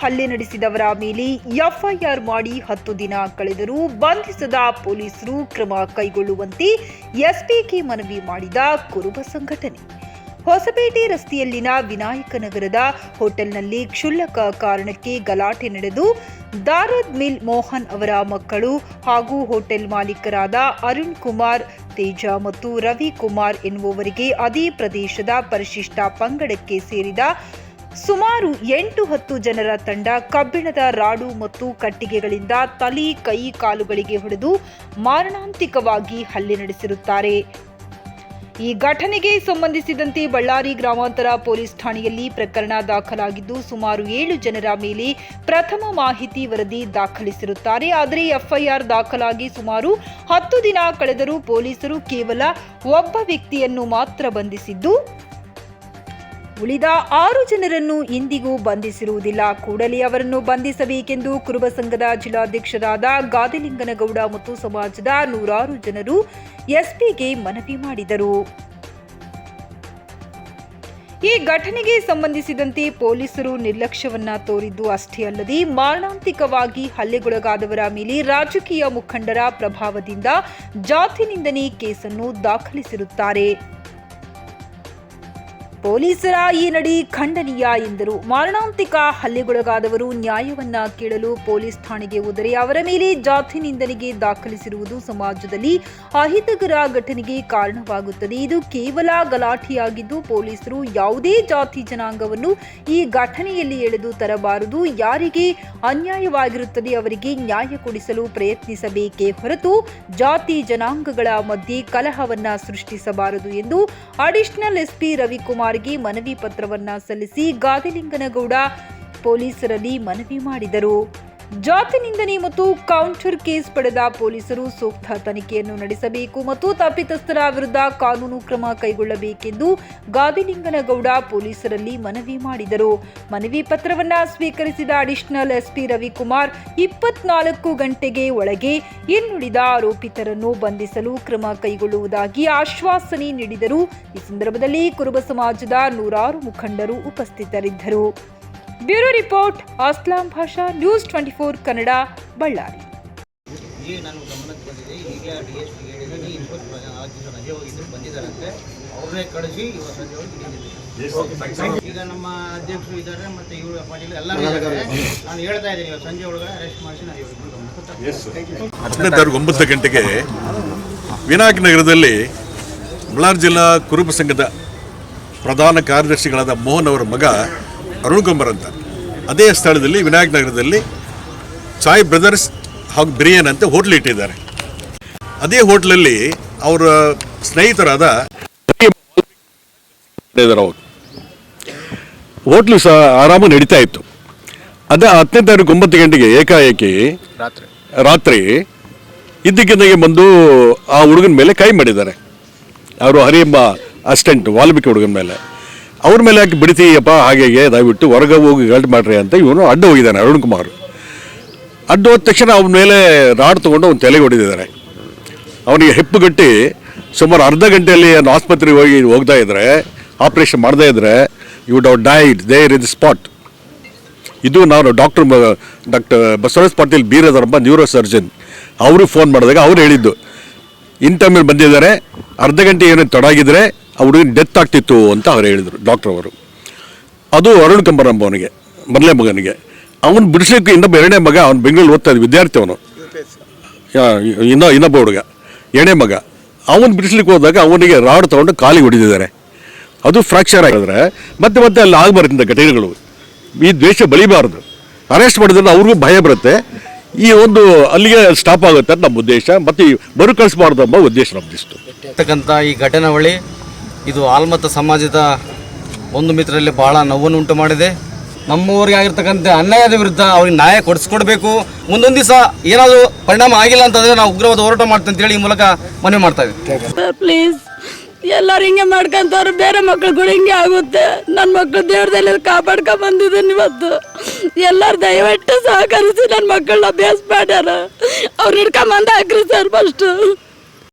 ಹಲ್ಲೆ ನಡೆಸಿದವರ ಮೇಲೆ ಎಫ್ಐಆರ್ ಮಾಡಿ ಹತ್ತು ದಿನ ಕಳೆದರೂ ಬಂಧಿಸದ ಪೊಲೀಸರು ಕ್ರಮ ಕೈಗೊಳ್ಳುವಂತೆ ಎಸ್ಪಿಗೆ ಮನವಿ ಮಾಡಿದ ಕುರುಬ ಸಂಘಟನೆ. ಹೊಸಪೇಟೆ ರಸ್ತೆಯಲ್ಲಿನ ವಿನಾಯಕ ನಗರದ ಹೋಟೆಲ್ನಲ್ಲಿ ಕ್ಷುಲ್ಲಕ ಕಾರಣಕ್ಕೆ ಗಲಾಟೆ ನಡೆದು ದಾರದ್ ಮಿಲ್ ಮೋಹನ್ ಅವರ ಮಕ್ಕಳು ಹಾಗೂ ಹೋಟೆಲ್ ಮಾಲೀಕರಾದ ಅರುಣ್ ಕುಮಾರ್, ತೇಜ ಮತ್ತು ರವಿ ಕುಮಾರ್ ಎನ್ನುವವರಿಗೆ ಅದೇ ಪ್ರದೇಶದ ಪರಿಶಿಷ್ಟ ಪಂಗಡಕ್ಕೆ ಸೇರಿದ ಸುಮಾರು ಎಂಟು ಹತ್ತು ಜನರ ತಂಡ ಕಬ್ಬಿಣದ ರಾಡು ಮತ್ತು ಕಟ್ಟಿಗೆಗಳಿಂದ ತಲೆ, ಕೈ, ಕಾಲುಗಳಿಗೆ ಹೊಡೆದು ಮಾರಣಾಂತಿಕವಾಗಿ ಹಲ್ಲೆ ನಡೆಸಿರುತ್ತಾರೆ. ಈ ಘಟನೆಗೆ ಸಂಬಂಧಿಸಿದಂತೆ ಬಳ್ಳಾರಿ ಗ್ರಾಮಾಂತರ ಪೊಲೀಸ್ ಠಾಣೆಯಲ್ಲಿ ಪ್ರಕರಣ ದಾಖಲಾಗಿದ್ದು, ಸುಮಾರು ಏಳು ಜನರ ಮೇಲೆ ಪ್ರಥಮ ಮಾಹಿತಿ ವರದಿ ದಾಖಲಿಸಿರುತ್ತಾರೆ. ಆದರೆ ಎಫ್ಐಆರ್ ದಾಖಲಾಗಿ ಸುಮಾರು ಹತ್ತು ದಿನ ಕಳೆದರೂ ಪೊಲೀಸರು ಕೇವಲ ಒಬ್ಬ ವ್ಯಕ್ತಿಯನ್ನು ಮಾತ್ರ ಬಂಧಿಸಿದ್ದು ಉಳಿದ ಆರು ಜನರನ್ನು ಇಂದಿಗೂ ಬಂಧಿಸಿರುವುದಿಲ್ಲ. ಕೂಡಲೇ ಅವರನ್ನು ಬಂಧಿಸಬೇಕೆಂದು ಕುರುಬ ಸಂಘದ ಜಿಲ್ಲಾಧ್ಯಕ್ಷರಾದ ಗಾದಿಲಿಂಗನಗೌಡ ಮತ್ತು ಸಮಾಜದ ನೂರಾರು ಜನರು ಎಸ್ಪಿಗೆ ಮನವಿ ಮಾಡಿದರು. ಈ ಘಟನೆಗೆ ಸಂಬಂಧಿಸಿದಂತೆ ಪೊಲೀಸರು ನಿರ್ಲಕ್ಷ್ಯವನ್ನ ತೋರಿದ್ದು ಅಷ್ಟೇ ಅಲ್ಲದೆ, ಮಾರಣಾಂತಿಕವಾಗಿ ಹಲ್ಲೆಗೊಳಗಾದವರ ಮೇಲೆ ರಾಜಕೀಯ ಮುಖಂಡರ ಪ್ರಭಾವದಿಂದ ಜಾತಿ ನಿಂದನೆ ಕೇಸನ್ನು ದಾಖಲಿಸಿರುತ್ತಾರೆ. ಪೊಲೀಸರ ಈ ನಡಿ ಖಂಡನೀಯ ಎಂದರು. ಮಾರಣಾಂತಿಕ ಹಲ್ಲೆಗೊಳಗಾದವರು ನ್ಯಾಯವನ್ನ ಕೇಳಲು ಪೊಲೀಸ್ ಠಾಣೆಗೆ ಹೋದರೆ ಅವರ ಮೇಲೆ ಜಾತಿ ನಿಂದನೆಗೆ ದಾಖಲಿಸಿರುವುದು ಸಮಾಜದಲ್ಲಿ ಅಹಿತಕರ ಘಟನೆಗೆ ಕಾರಣವಾಗುತ್ತದೆ. ಇದು ಕೇವಲ ಗಲಾಟೆಯಾಗಿದ್ದು ಪೊಲೀಸರು ಯಾವುದೇ ಜಾತಿ ಜನಾಂಗವನ್ನು ಈ ಘಟನೆಯಲ್ಲಿ ಎಳೆದು ತರಬಾರದು. ಯಾರಿಗೆ ಅನ್ಯಾಯವಾಗಿರುತ್ತದೆ ಅವರಿಗೆ ನ್ಯಾಯ ಕೊಡಿಸಲು ಪ್ರಯತ್ನಿಸಬೇಕೇ ಹೊರತು ಜಾತಿ ಜನಾಂಗಗಳ ಮಧ್ಯೆ ಕಲಹವನ್ನ ಸೃಷ್ಟಿಸಬಾರದು ಎಂದು ಅಡಿಷನಲ್ ಎಸ್ಪಿ ರವಿಕುಮಾರ್ಗೆ ಮನವಿ ಪತ್ರವನ್ನ ಸಲ್ಲಿಸಿ ಗಾದಿಲಿಂಗನಗೌಡ ಪೊಲೀಸರಲ್ಲಿ ಮನವಿ ಮಾಡಿದರು. ಜಾತಿ ನಿಂದನೆ ಮತ್ತು ಕೌಂಟರ್ ಕೇಸ್ ಪಡೆದ ಪೊಲೀಸರು ಸೂಕ್ತ ತನಿಖೆಯನ್ನು ನಡೆಸಬೇಕು ಮತ್ತು ತಪ್ಪಿತಸ್ಥರ ವಿರುದ್ಧ ಕಾನೂನು ಕ್ರಮ ಕೈಗೊಳ್ಳಬೇಕೆಂದು ಗಾದಿಲಿಂಗನಗೌಡ ಪೊಲೀಸರಲ್ಲಿ ಮನವಿ ಮಾಡಿದರು. ಮನವಿ ಪತ್ರವನ್ನು ಸ್ವೀಕರಿಸಿದ ಅಡಿಷನಲ್ ಎಸ್ಪಿ ರವಿಕುಮಾರ್ ಇಪ್ಪತ್ನಾಲ್ಕು ಗಂಟೆಗೆ ಒಳಗೆ ಇನ್ನುಳಿದ ಆರೋಪಿತರನ್ನು ಬಂಧಿಸಲು ಕ್ರಮ ಕೈಗೊಳ್ಳುವುದಾಗಿ ಆಶ್ವಾಸನೆ ನೀಡಿದರು. ಈ ಸಂದರ್ಭದಲ್ಲಿ ಕುರುಬ ಸಮಾಜದ ನೂರಾರು ಮುಖಂಡರು ಉಪಸ್ಥಿತರಿದ್ದರು. Bureau report Aslam Basha news twenty four Kannada Ballari. ಈಗ ನಾನು ಗಮನಕ್ಕೆ ಬಂದಿದೆ. ಈಗಲೇ ಡಿ ಎಸ್ ಪಿ ಹೇಳಿದ್ದೀನಿ ಇನ್ಪುಟ್ ಆ ದಿವಸ ರಜೆ ಹೋಗಿದ್ದು ಬಂದಿದ್ದಾರಂತೆ. ಅವ್ರನ್ನೇ ಕಳಿಸಿ ಇವತ್ತು ಸಂಜೆ ಹೋಗಿ ಈಗ ನಮ್ಮ ಅಧ್ಯಕ್ಷರು ಇದ್ದಾರೆ ಮತ್ತೆ ಇವರು ಪಾಟೀಲ್ ಎಲ್ಲರೂ ಇದ್ದಾರೆ. ನಾನು ಹೇಳ್ತಾ ಇದ್ದೀನಿ ಇವತ್ತು ಸಂಜೆ ಒಳಗಡೆ ಅರೆಸ್ಟ್ ಮಾಡಿಸಿ ನಾನು ಹದಿನೈದು ಹತ್ತನೇ ತಾರೀಕು ಒಂಬತ್ತು ಗಂಟೆಗೆ ವಿನಾಯಕ ನಗರದಲ್ಲಿ ಬಳ್ಳಾರಿ ಜಿಲ್ಲಾ ಕುರುಬ ಸಂಘದ ಪ್ರಧಾನ ಕಾರ್ಯದರ್ಶಿಗಳಾದ ಮೋಹನ್ ಅವರ ಮಗ ಅರುಣ್ ಕುಮಾರ್ ಅಂತ. ಅದೇ ಸ್ಥಳದಲ್ಲಿ ವಿನಾಯಕ್ ನಗರದಲ್ಲಿ ಸಾಯಿ ಬ್ರದರ್ಸ್ ಹಾಗೂ ಬಿರಿಯಾನಿ ಅಂತ ಹೋಟ್ಲ್ ಇಟ್ಟಿದ್ದಾರೆ. ಅದೇ ಹೋಟ್ಲಲ್ಲಿ ಅವರ ಸ್ನೇಹಿತರಾದ ಹೋಟ್ಲು ಸಹ ಆರಾಮ ನಡೀತಾ ಇತ್ತು. ಅದೇ ಹತ್ತನೇ ತಾರೀಕು ಒಂಬತ್ತು ಗಂಟೆಗೆ ಏಕಾಏಕಿ ರಾತ್ರಿ. ರಾತ್ರಿ ಇದ್ದಕ್ಕಿದ್ದಂಗೆ ಬಂದು ಆ ಹುಡುಗನ ಮೇಲೆ ಕೈ ಮಾಡಿದ್ದಾರೆ. ಅವರು ಹರಿಯಮ್ಮ ಅಸ್ಟೆಂಟ್ ವಾಲ್ಮೀಕಿ ಹುಡುಗನ ಮೇಲೆ. ಅವ್ರ ಮೇಲೆ ಯಾಕೆ ಬಿಡ್ತೀಯಪ್ಪ, ಹಾಗೆ ದಯವಿಟ್ಟು ಹೊರಗೆ ಹೋಗಿ ಗಲ್ಟ್ ಮಾಡ್ರಿ ಅಂತ ಇವನು ಅಡ್ಡ ಹೋಗಿದ್ದಾನೆ, ಅರುಣ್ ಕುಮಾರ್. ಅಡ್ಡ ಹೋದ ತಕ್ಷಣ ಅವನ ಮೇಲೆ ರಾಡ್ ತೊಗೊಂಡು ಅವ್ನು ತಲೆಗೆ ಹೊಡೆದಿದ್ದಾರೆ ಅವನಿಗೆ ಹೆಪ್ಪುಗಟ್ಟಿ ಸುಮಾರು ಅರ್ಧ ಗಂಟೆಯಲ್ಲಿ ಅವನು ಆಸ್ಪತ್ರೆಗೆ ಹೋಗಿ ಹೋಗ್ತಾ ಇದ್ದರೆ ಆಪ್ರೇಷನ್ ಮಾಡ್ದೇ ಇದ್ದರೆ you doubt died there in spot ಇದು ನಾನು ಡಾಕ್ಟರ್ ಡಾಕ್ಟರ್ ಬಸವರಾಜ್ ಪಾಟೀಲ್ ಬೀರದರಂಬ ನ್ಯೂರೋ ಸರ್ಜನ್ ಅವರು ಫೋನ್ ಮಾಡಿದಾಗ ಅವ್ರು ಹೇಳಿದ್ದು ಇನ್ ಟೈಮಲ್ಲಿ ಬಂದಿದ್ದಾರೆ, ಅರ್ಧ ಗಂಟೆ ಏನೋ ತೊಡಗಿದ್ರೆ ಆ ಹುಡುಗನ ಡೆತ್ ಆಗ್ತಿತ್ತು ಅಂತ ಅವ್ರು ಹೇಳಿದರು ಡಾಕ್ಟರ್ ಅವರು. ಅದು ಅರುಣ್ ಕಂಬರಮ್ಮ ಅವನಿಗೆ ಮೊದಲನೇ ಮಗನಿಗೆ. ಅವನು ಬಿಡಿಸ್ಲಿಕ್ಕೆ ಇನ್ನೊಬ್ಬ ಎರಡನೇ ಮಗ, ಅವ್ನು ಬೆಂಗಳೂರು ಓದ್ತಾ ಇದ್ದ ವಿದ್ಯಾರ್ಥಿ ಅವನು. ಇನ್ನೊ, ಇನ್ನೊಬ್ಬ ಹುಡುಗ, ಎರಡನೇ ಮಗ. ಅವನು ಬಿಡಿಸ್ಲಿಕ್ಕೆ ಹೋದಾಗ ಅವನಿಗೆ ರಾಡ್ ತೊಗೊಂಡು ಕಾಲಿಗೆ ಹೊಡೆದಿದ್ದಾರೆ. ಅದು ಫ್ರಾಕ್ಚರ್ ಆಗಿದ್ರೆ ಮತ್ತೆ ಮತ್ತೆ ಅಲ್ಲಿ ಆಗಬಾರ್ದು ಇಂಥ ಘಟನೆಗಳು. ಈ ದ್ವೇಷ ಬಳಿಬಾರ್ದು ಅರೆಸ್ಟ್ ಮಾಡಿದ್ರೆ ಅವ್ರಿಗೂ ಭಯ ಬರುತ್ತೆ. ಈ ಒಂದು ಅಲ್ಲಿಗೆ ಸ್ಟಾಪ್ ಆಗುತ್ತೆ ಅಂತ ನಮ್ಮ ಉದ್ದೇಶ. ಮತ್ತು ಈ ಮರುಕಳಿಸಬಾರ್ದು ಎಂಬ ಉದ್ದೇಶ ಇರ್ತಕ್ಕಂಥ ಈ ಘಟನಾವಳಿ ಇದು ಆಲ್ಮತ ಸಮಾಜದ ಒಂದು ಮಿತ್ರರಲ್ಲಿ ಬಹಳ ನೋವನ್ನು ಉಂಟು ಮಾಡಿದೆ. ನಮ್ಮೂರಿಗೆ ಆಗಿರ್ತಕ್ಕಂಥ ಅನ್ಯಾಯದ ವಿರುದ್ಧ ಅವ್ರಿಗೆ ನ್ಯಾಯ ಕೊಡಿಸ್ಕೊಡ್ಬೇಕು. ಮುಂದೊಂದು ದಿವಸ ಏನಾದರೂ ಪರಿಣಾಮ ಆಗಿಲ್ಲ ಅಂತಂದರೆ ನಾವು ಉಗ್ರವಾದ ಹೋರಾಟ ಮಾಡ್ತೀವಿ ಅಂತೇಳಿ ಈ ಮೂಲಕ ಮನವಿ ಮಾಡ್ತಾ ಇದ್ದೀವಿ. ಪ್ಲೀಸ್ ಎಲ್ಲರೂ ಹಿಂಗೆ ಮಾಡ್ಕೊಂತವ್ರು, ಬೇರೆ ಮಕ್ಳುಗಳು ಹಿಂಗೆ ಆಗುತ್ತೆ. ನನ್ನ ಮಕ್ಳು ದೇವ್ರದಲ್ಲಿ ಕಾಪಾಡ್ಕೊ ಬಂದಿದ್ದೀನಿ ಇವತ್ತು. ಎಲ್ಲರೂ ದಯವಿಟ್ಟು ಸಹಕರಿಸಿ ನನ್ನ ಮಕ್ಕಳನ್ನ ಬೇಸ್ ಮಾಡ್ಯಾರ. ಅವ್ರು ಹಿಡ್ಕೊಂಬಂದು ಹಾಕ್ರಿ ಸರ್ ಫಸ್ಟು